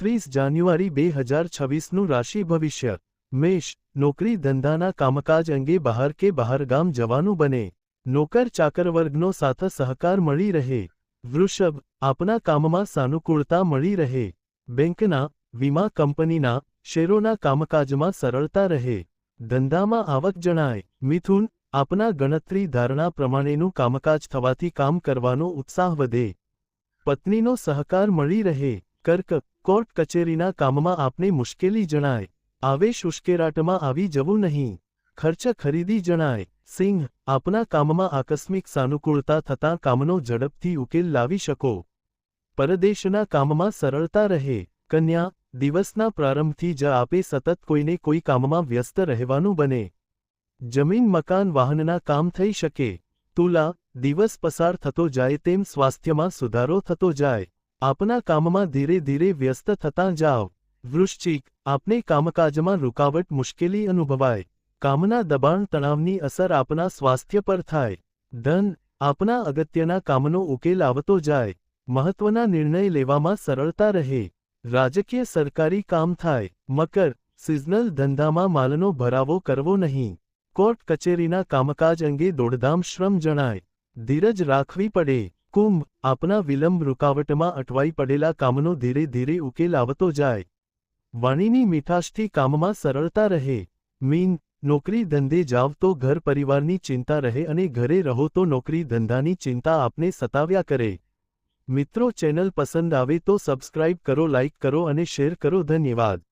ત્રીસ જાન્યુઆરી બે હજાર છવ્વીસનું રાશિ ભવિષ્ય. મેષ, નોકરી ધંધાના કામકાજ અંગે બહાર કે બહારગામ જવાનું બને. નોકર ચાકર વર્ગનો સાથ સહકાર મળી રહે. વૃષભ, આપના કામમાં સાનુકૂળતા મળી રહે. બેંકના, વીમા કંપનીના, શેરોના કામકાજમાં સરળતા રહે. ધંધામાં આવક જણાય. મિથુન, આપના ગણતરી ધારણા પ્રમાણેનું કામકાજ થવાથી કામ કરવાનો ઉત્સાહ વધે. પત્નીનો સહકાર મળી રહે. કર્ક કોર્ટ કચેરીના કામમાં આપને મુશ્કેલી જણાય. આવેશ ઉશ્કેરાટમાં આવી જવું નહીં. ખર્ચ ખરીદી જણાય. સિંહ, આપના કામમાં આકસ્મિક સાનુકૂળતા થતાં કામનો ઝડપથી ઉકેલ લાવી શકો. પરદેશના કામમાં સરળતા રહે. કન્યા, દિવસના પ્રારંભથી જ આપે સતત કોઈને કોઈ કામમાં વ્યસ્ત રહેવાનું બને. જમીન, મકાન, વાહનના કામ થઈ શકે. તુલા, દિવસ પસાર થતો જાય તેમ સ્વાસ્થ્યમાં સુધારો થતો જાય. આપના કામમાં ધીરે ધીરે વ્યસ્ત થતાં જાઓ. વૃશ્ચિક, આપને કામકાજમાં રૂકાવટ મુશ્કેલી અનુભવાય. કામના દબાણ તણાવની અસર આપના સ્વાસ્થ્ય પર થાય. ધન, આપના અગત્યના કામનો ઉકેલ આવતો જાય. મહત્વના નિર્ણય લેવામાં સરળતા રહે. રાજકીય સરકારી કામ થાય. મકર, સિઝનલ ધંધામાં માલનો ભરાવો કરવો નહીં. કોર્ટ કચેરીના કામકાજ અંગે દોડધામ શ્રમ જણાય. ધીરજ રાખવી પડે. કુંભ આપના વિલંબ રૂકાવટમાં અટવાઈ પડેલા કામનો ધીરે ધીરે ઉકેલ આવતો જાય. વાણીની મીઠાશથી કામમાં સરળતા રહે. મીન, નોકરી ધંધે જાવ તો ઘર પરિવારની ચિંતા રહે અને ઘરે રહો તો નોકરી ધંધાની ચિંતા આપને સતાવ્યા કરે. મિત્રો ચેનલ પસંદ આવે તો સબસ્ક્રાઇબ કરો, લાઇક કરો અને શેર કરો. ધન્યવાદ.